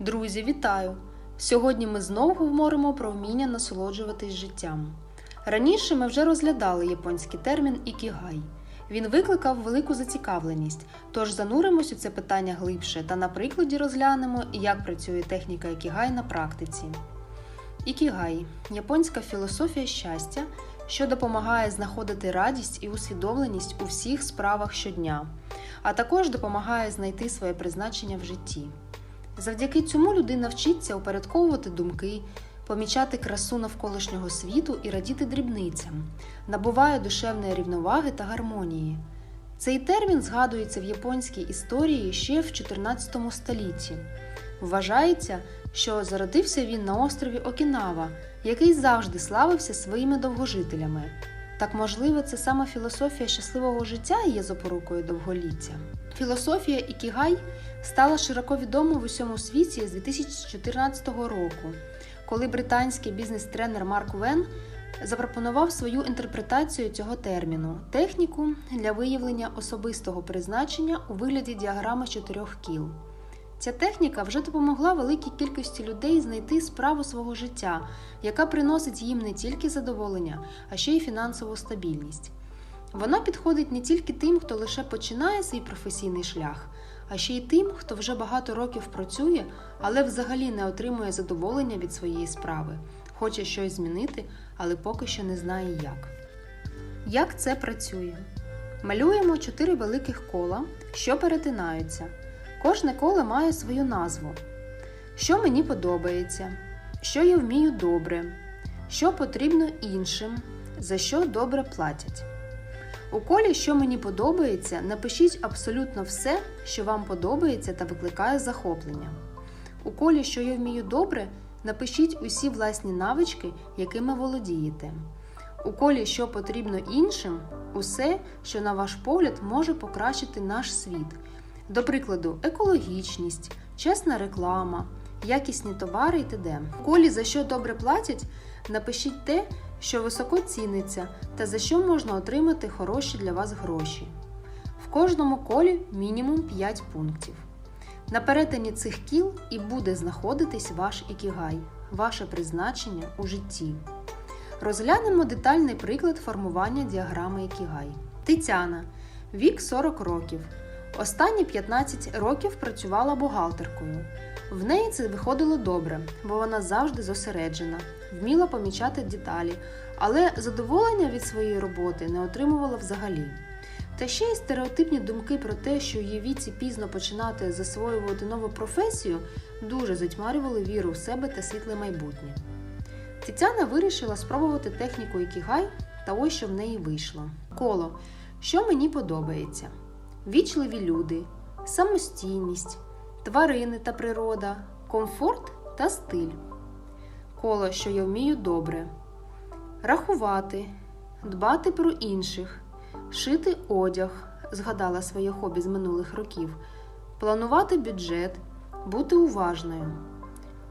Друзі, вітаю! Сьогодні ми знову говоримо про вміння насолоджуватись життям. Раніше ми вже розглядали японський термін ікігай. Він викликав велику зацікавленість, тож зануримось у це питання глибше та на прикладі розглянемо, як працює техніка ікігай на практиці. Ікігай японська філософія щастя, що допомагає знаходити радість і усвідомленість у всіх справах щодня, а також допомагає знайти своє призначення в житті. Завдяки цьому людина вчиться упорядковувати думки, помічати красу навколишнього світу і радіти дрібницям, набуває душевної рівноваги та гармонії. Цей термін згадується в японській історії ще в 14 столітті. Вважається, що зародився він на острові Окінава, який завжди славився своїми довгожителями. Так, можливо, це саме філософія щасливого життя є запорукою довголіття. Філософія Ікігай стала широко відома в усьому світі з 2014 року, коли британський бізнес-тренер Марк Вен запропонував свою інтерпретацію цього терміну техніку для виявлення особистого призначення у вигляді діаграми чотирьох кіл. Ця техніка вже допомогла великій кількості людей знайти справу свого життя, яка приносить їм не тільки задоволення, а ще й фінансову стабільність. Вона підходить не тільки тим, хто лише починає свій професійний шлях, а ще й тим, хто вже багато років працює, але взагалі не отримує задоволення від своєї справи, хоче щось змінити, але поки що не знає як. Як це працює? Малюємо чотири великих кола, що перетинаються. Кожне коло має свою назву. Що мені подобається, що я вмію добре, що потрібно іншим, за що добре платять. У колі, що мені подобається, напишіть абсолютно все, що вам подобається та викликає захоплення. У колі, що я вмію добре, напишіть усі власні навички, якими володієте. У колі, що потрібно іншим, усе, що, на ваш погляд, може покращити наш світ. До прикладу, екологічність, чесна реклама, якісні товари і т.д. У колі, за що добре платять, напишіть те, що високо ціниться та за що можна отримати хороші для вас гроші. В кожному колі мінімум 5 пунктів. На перетині цих кіл і буде знаходитись ваш ікігай, ваше призначення у житті. Розглянемо детальний приклад формування діаграми ікігай. Тетяна, вік 40 років. Останні 15 років працювала бухгалтеркою. В неї це виходило добре, бо вона завжди зосереджена, вміла помічати деталі, але задоволення від своєї роботи не отримувала взагалі. Та ще й стереотипні думки про те, що її віці пізно починати засвоювати нову професію, дуже затьмарювали віру в себе та світле майбутнє. Тетяна вирішила спробувати техніку ікігай, та ось що в неї вийшло. Коло, що мені подобається: вічливі люди, самостійність, тварини та природа, комфорт та стиль. Коло, що я вмію добре, рахувати, дбати про інших, шити одяг, згадала своє хобі з минулих років, планувати бюджет, бути уважною.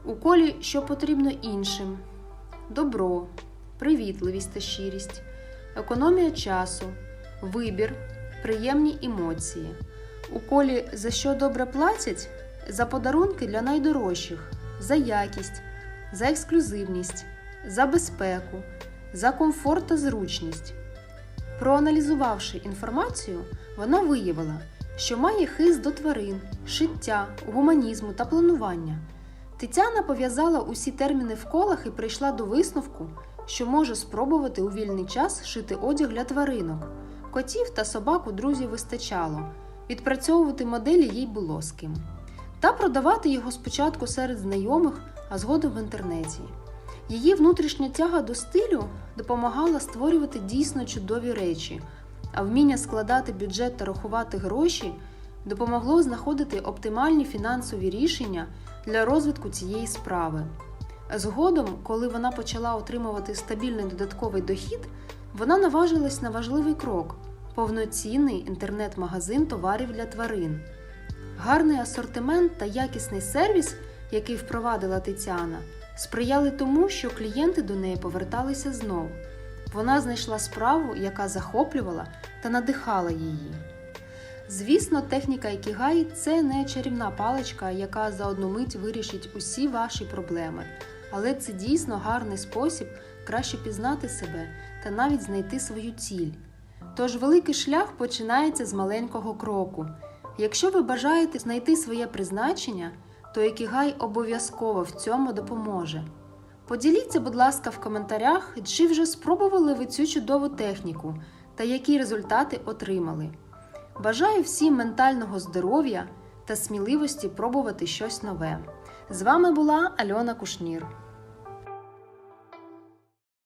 У колі, що потрібно іншим, добро, привітливість та щирість, економія часу, вибір, приємні емоції. У колі за що добре платять? За подарунки для найдорожчих, за якість, за ексклюзивність, за безпеку, за комфорт та зручність. Проаналізувавши інформацію, вона виявила, що має хист до тварин, шиття, гуманізму та планування. Тетяна пов'язала усі терміни в колах і прийшла до висновку, що може спробувати у вільний час шити одяг для тваринок. Котів та собак у друзів вистачало, відпрацьовувати моделі їй було з ким. Та продавати його спочатку серед знайомих, а згодом в інтернеті. Її внутрішня тяга до стилю допомагала створювати дійсно чудові речі, а вміння складати бюджет та рахувати гроші допомогло знаходити оптимальні фінансові рішення для розвитку цієї справи. Згодом, коли вона почала отримувати стабільний додатковий дохід, вона наважилась на важливий крок повноцінний інтернет-магазин товарів для тварин. Гарний асортимент та якісний сервіс, який впровадила Тетяна, сприяли тому, що клієнти до неї поверталися знов. Вона знайшла справу, яка захоплювала та надихала її. Звісно, техніка Ікігай це не чарівна паличка, яка за одну мить вирішить усі ваші проблеми, але це дійсно гарний спосіб краще пізнати себе та навіть знайти свою ціль. Тож великий шлях починається з маленького кроку. Якщо ви бажаєте знайти своє призначення, то Ікігай обов'язково в цьому допоможе. Поділіться, будь ласка, в коментарях, чи вже спробували ви цю чудову техніку та які результати отримали. Бажаю всім ментального здоров'я та сміливості пробувати щось нове. З вами була Альона Кушнір.